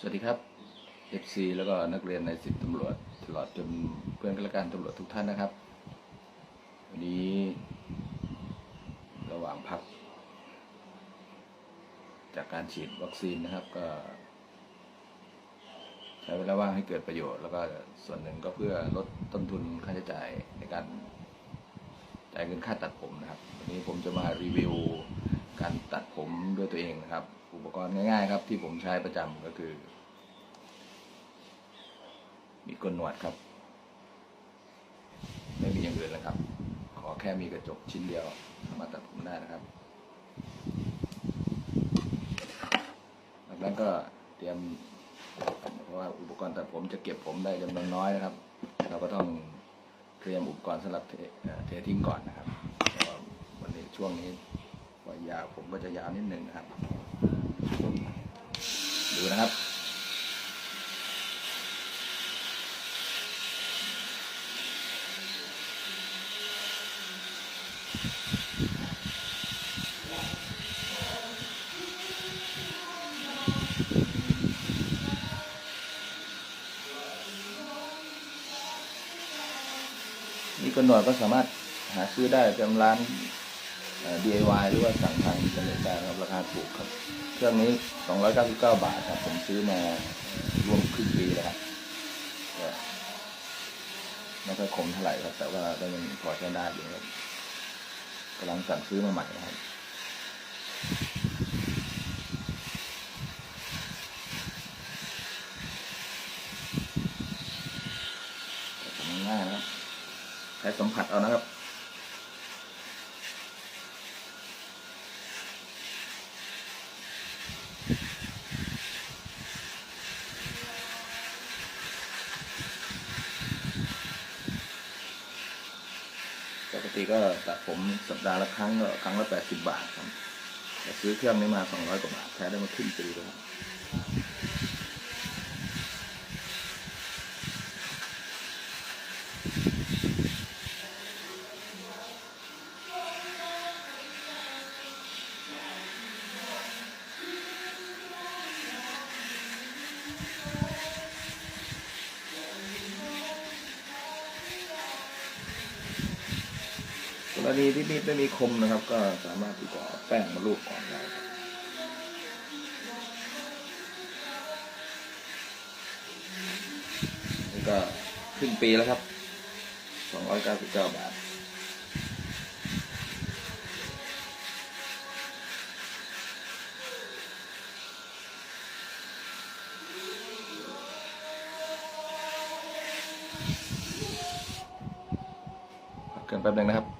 สวัสดีครับ FC แล้วก็นักเรียนในสิบตำรวจตลอดจนเพื่อนข้าราชการตำรวจทุกท่านนะครับ วันนี้ ระหว่างพัก จากการฉีดวัคซีนนะครับก็ ใช้เวลาว่างให้เกิดประโยชน์ แล้วก็ส่วนหนึ่งก็เพื่อลดต้นทุนค่าใช้จ่ายในการจ่ายเงินค่าตัดผมนะครับ วันนี้ผมจะมารีวิวการตัดผมด้วยตัวเองนะครับ อุปกรณ์ง่ายๆครับ ที่ผมใช้ประจำก็คือ มีกลหนวดครับ ไม่มีอย่างอื่นแล้วครับ ขอแค่มีกระจกชิ้นเดียว สามารถตัดผมได้นะครับจากนั้นก็เตรียมเพราะว่าอุปกรณ์ตัดผมจะเก็บผมได้จำนวนน้อยนะครับ เราก็ต้องเตรียมอุปกรณ์สำหรับเทเททิ้งก่อนนะครับวันนี้ช่วงนี้ว่ายาวผมก็จะยาวนิดหนึ่งนะครับ ดูนะครับ นี่ก็หนวดก็สามารถหาซื้อได้ตามร้าน DIY หรือว่าสั่งทางอินเทอร์เน็ตได้ครับราคาถูกครับ เครื่องนี้ 299 บาทครับ ผมซื้อมารวมครึ่งปีแล้วครับไม่ค่อยคมเท่าไหร่ครับ แต่ว่าก็ยังพอใช้ได้อยู่ครับ กำลังสั่งซื้อมาใหม่นะครับทำง่ายนะครับใช้สัมผัสเอานะครับ ติก็ตัดผมสัปดาห์ละครั้งก็ครั้งละแปดสิบบาทครับแต่ซื้อเครื่องนี้มาสองร้อยกว่าบาทแท้ได้มาครึ่งปีแล้ว รับกรณีที่มีดไม่มีคมนะครับ ก็สามารถที่จะเอแป้งมาลูบก่อนได้นี่ก็ครึ่งปีแล้วครับ 299 บาทพักเครื่องแป๊บนึงนะครับ